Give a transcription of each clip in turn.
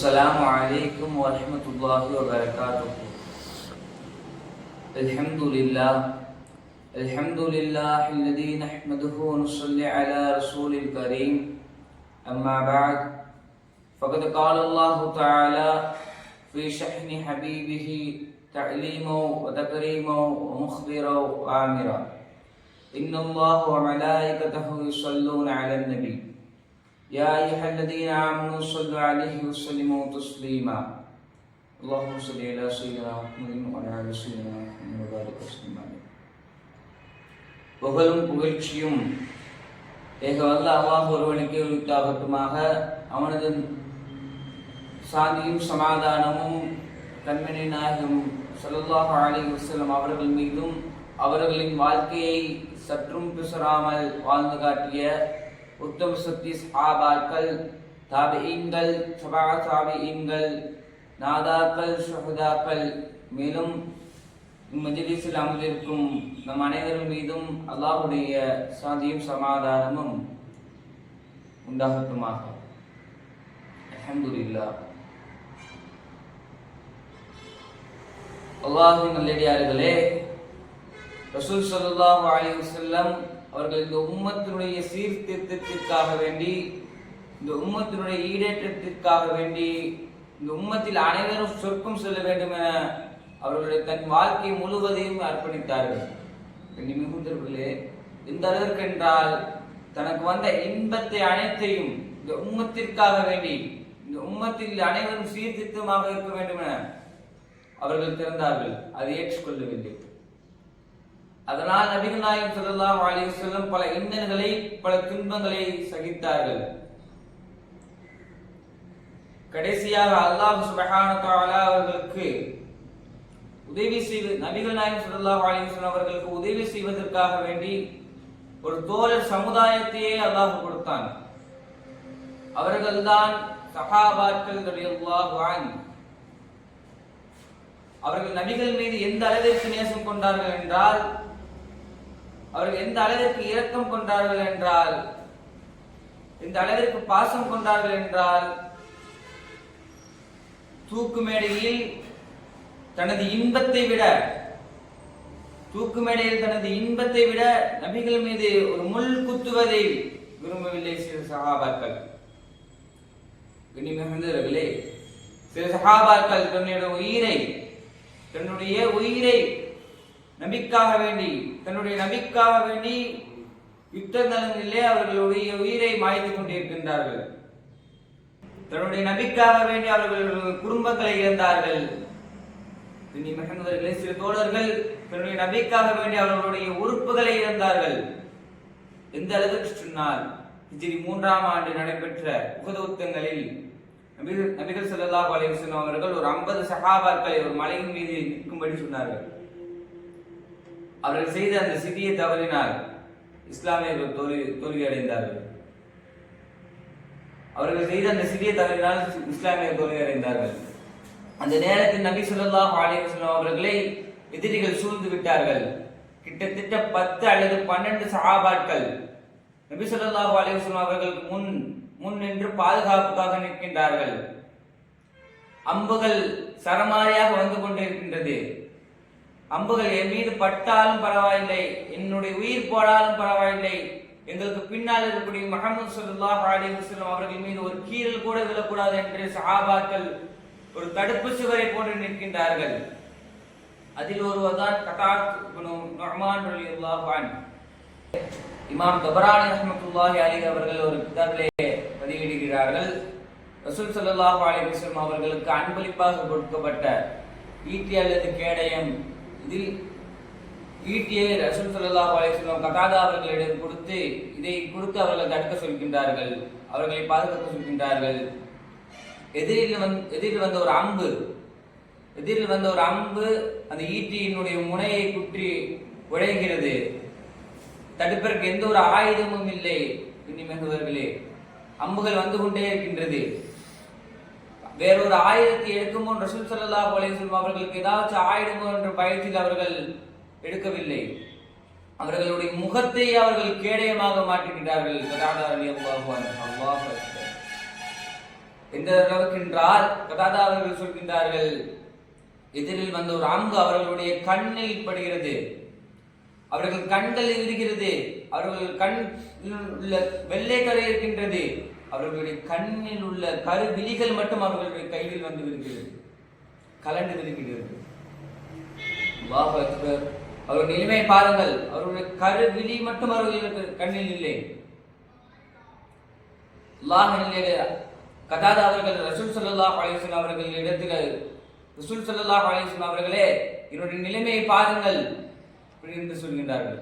السلام عليكم ورحمة الله وبركاته. الحمد لله. الحمد لله الذي نحمده ونصلي على رسول الكريم. أما بعد فقد قال الله تعالى في شحن حبيبه تعليما وتكريما ومخبرا وآمرا إن الله وملائكته يصلون على النبي. يا أيها الذين آمنوا صلوا عليه وسلموا تسليما اللهم صل على سيدنا محمد وعلى آل سيدنا محمد وبارك وسلم عليه புகழும் புகழ்ச்சியும் ஏகவல்ல அல்லாஹ் ஒருவனுக்கு உரித்தாகட்டுமாக அவனது சாந்தியும் சமாதானமும் கண்மணி நாயகம் ஸல்லல்லாஹு அலைஹி வஸல்லம் அவர்கள் மீதும் அவர்களின் வாழ்க்கையை சற்றும் பிசராமல் வாழ்ந்து காட்டிய உத்தம சக்தி சஹாபாக்கள் தாபியீன்கள் சபா தாபியீன்கள் நாதாக்கள் சுஹதாக்கள் மேலும் மஜ்லிஸில் அமர்ந்திருக்கும் நம் அனைவரும் மீதும் அல்லாஹுடைய சாந்தியும் சமாதானமும் உண்டாகட்டுமாக. அஹமதுல்லா அல்லாஹின் நல்லடியார்களே ரசூல் சல்லாஹ் அலி வஸல்லம் அவர்கள் இந்த உம்மத்தினுடைய சீர்திருத்தத்திற்காக வேண்டி இந்த உம்மத்தினுடைய ஈடேற்றத்திற்காக வேண்டி இந்த உம்மத்தில் அனைவரும் சொர்க்கம் செல்ல வேண்டும் என அவர்களுடைய தன் வாழ்க்கை முழுவதையும் அர்ப்பணித்தார்கள். கண்ணி மிகுந்தவர்களே இந்த அளவிற்கு என்றால் தனக்கு வந்த இன்பத்தை அனைத்தையும் இந்த உம்மத்திற்காக வேண்டி இந்த உம்மத்தில் அனைவரும் சீர்திருத்தமாக இருக்க வேண்டும் என அவர்கள் திறந்தார்கள். அதை ஏற்றுக்கொள்ளவில்லை அதனால் நபிகள் நாயகம் ஸல்லல்லாஹு அலைஹி பல இன்னல்களை பல துன்பங்களை சகித்தார்கள். கடைசியாக அல்லாஹ் சுப்ஹானஹு அவர்களுக்கு உதவி செய்வது நபிகள் நாயகம் ஸல்லல்லாஹு அலைஹி அவர்களுக்கு உதவி செய்வதற்காக வேண்டி ஒரு தோழர் சமுதாயத்தையே அல்லாஹ் கொடுத்தான். அவர்கள்தான் சகாபாக்கள் அவர்கள் நபிகள் மீது எந்த அளவிற்கு நேசம் கொண்டார்கள் என்றால் அவர்கள் எந்த அளவிற்கு இரக்கம் கொண்டார்கள் என்றால் எந்த அளவிற்கு பாசம் கொண்டார்கள் என்றால் தூக்கு மேடையில் தனது இன்பத்தை விட தூக்கு மேடையில் தனது இன்பத்தை விட நபிகள் மீது ஒரு முள் குத்துவதை விரும்பவில்லை சில சகாபாக்கள். கண்ணிமிகுந்தவர்களே சில சகாபாக்கள் தன்னுடைய உயிரை தன்னுடைய உயிரை நபிக்காக வேண்டி தன்னுடைய நபிக்காக வேண்டி யுத்த நலனிலே அவர்களுடைய உயிரை மாய்த்து கொண்டிருக்கின்றார்கள். தன்னுடைய நபிக்காக வேண்டி அவர்கள் குடும்பங்களை இழந்தார்கள். இனி சில தோழர்கள் தன்னுடைய நபிக்காக வேண்டி அவர்களுடைய உறுப்புகளை இழந்தார்கள். எந்த அளவுக்கு சொன்னால் ஹிஜ்ரி மூன்றாம் ஆண்டு நடைபெற்ற உகதவுத்தங்களில் நபிகள் நபிகள் செல்லல்லா அலைஹி அவர்கள் ஒரு ஐம்பது சகாபாக்களை ஒரு மலையின் மீது நிற்கும்படி சொன்னார்கள். அவர்கள் செய்த அந்த சிறிய தவறினால் இஸ்லாமியர்கள் தோல்வி தோல்வி அடைந்தார்கள் அவர்கள் செய்த அந்த சிறிய தவறினால் இஸ்லாமியர் தோல்வி அடைந்தார்கள் அந்த நேரத்தில் நபி ஸல்லல்லாஹு அலைஹி அவர்களை எதிரிகள் சூழ்ந்து விட்டார்கள். கிட்டத்தட்ட பத்து அல்லது பன்னெண்டு சகாபாட்கள் நபி ஸல்லல்லாஹு அலைஹி அவர்களுக்கு முன் முன் நின்று பாதுகாப்புக்காக நிற்கின்றார்கள். அம்புகள் சரமாரியாக வந்து கொண்டிருக்கின்றது. அம்புகள் என் மீது பட்டாலும் பரவாயில்லை என்னுடைய உயிர் போடாலும் பரவாயில்லை. எங்களுக்கு பின்னால் இருக்கக்கூடிய மஹமது சல்லா அலைஹி அவர்கள் மீது ஒரு கீழல் கூட விழக்கூடாது என்று சஹாபாக்கள் ஒரு தடுப்பு சுவரை போன்று நிற்கின்றார்கள். அதில் ஒருவர் தான் கதாத் இப்னு நுஅமான் ரலியல்லாஹு இமாம் தபரானி ரஹமத்துல்லாஹி அலி அவர்கள் ஒரு கிதாபிலே பதிவிடுகிறார்கள். ரசூல் சல்லாஹ் அலி அவர்களுக்கு அன்பளிப்பாக கொடுக்கப்பட்ட ஈட்டி அல்லது கேடயம் இதில் ஈட்டியை ரசூல் சல்லா அலைஹி வஸல்லம் கதாதா அவர்களிடம் கொடுத்து இதை கொடுத்து அவர்கள் தடுக்க சொல்கின்றார்கள். அவர்களை பாதுகாக்க சொல்கின்றார்கள். எதிரில் வந் எதிரில் வந்த ஒரு அம்பு எதிரில் வந்த ஒரு அம்பு அந்த ஈட்டியினுடைய முனையை குற்றி உடைகிறது தடுப்பதற்கு எந்த ஒரு ஆயுதமும் இல்லை. இனிமேகுவர்களே அம்புகள் வந்து கொண்டே இருக்கின்றது. வேறொரு ஆயுதத்தை எடுக்குமோ ரசூல் சல்லா அலைஹி அவர்களுக்கு ஏதாச்சும் ஆயிடுமோ என்ற பயத்தில் அவர்கள் எடுக்கவில்லை. அவர்களுடைய முகத்தை அவர்கள் கேடயமாக மாற்றுகின்றார்கள் கதாதா அல்லாஹ் எந்த அளவுக்கு என்றால் கதாதா அவர்கள் சொல்கின்றார்கள் எதிரில் வந்த ஒரு அம்பு அவர்களுடைய கண்ணில் படுகிறது. அவர்கள் கண்கள் இருக்கிறது அவர்கள் கண் உள்ள வெள்ளை கரை இருக்கின்றது. அவர்களுடைய கண்ணில் உள்ள கரு விழிகள் மட்டும் அவர்களுடைய கையில் வந்து விடுகிறது கலண்டு விடுகிறது அல்லாஹ் அக்பர். அவருடைய நிலைமை பாருங்கள். அவருடைய கரு விழி மட்டும் அவர்களுக்கு கண்ணில் இல்லை. அல்லாஹிலே கதாதா அவர்கள் ரசூல் சல்லா அலைஹி அவர்கள் இடத்தில் ரசூல் சல்லா அலைஹி அவர்களே என்னுடைய நிலைமையை பாருங்கள் அப்படி என்று சொல்கின்றார்கள்.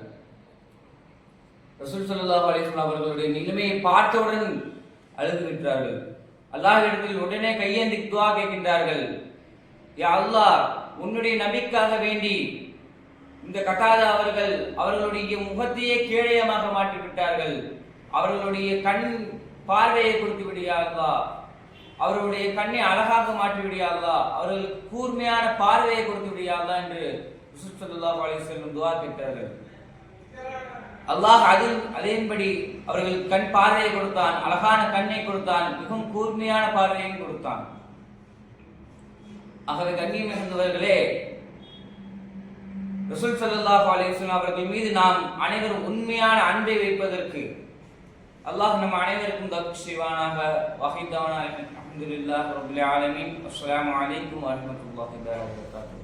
ரசூல் சல்லா அலைஹி அவர்களுடைய நிலைமையை பார்த்தவுடன் அழுது விட்டார்கள் அல்லாஹ் இடத்தில் உடனே கையேந்தி துவா கேட்கின்றார்கள். யா அல்லாஹ் உன்னுடைய நபிக்காக வேண்டி இந்த கட்டாத அவர்கள் அவர்களுடைய முகத்தையே கேடயமாக மாற்றி விட்டார்கள் அவர்களுடைய கண் பார்வையை கொடுத்து விடியாதா அவர்களுடைய கண்ணை அழகாக மாற்றி விடியாதா அவர்களுக்கு கூர்மையான பார்வையை கொடுத்து விடியாதா என்று யூசுப் ஸல்லல்லாஹு அலைஹி கேட்டார்கள். அல்லாஹ் அதில் அதேபடி அவர்களுக்கு கண் பார்வையை கொடுத்தான் அழகான கண்ணை கொடுத்தான் மிகவும் கூர்மையான பார்வையும் கொடுத்தான். ஆகவே கண்ணியம் மிகுந்தவர்களே ரசூல் சல்லாஹ் அலிஸ்லாம் அவர்கள் மீது நாம் அனைவரும் உண்மையான அன்பை வைப்பதற்கு அல்லாஹ் நம் அனைவருக்கும் தப்பு செய்வானாக வகைத்தவனாக அஹமதுல்லாஹ் ரப்பில் ஆலமின். அஸ்லாம் அலைக்கும் வரஹ்மத்துல்லாஹி வபரகாத்துஹு.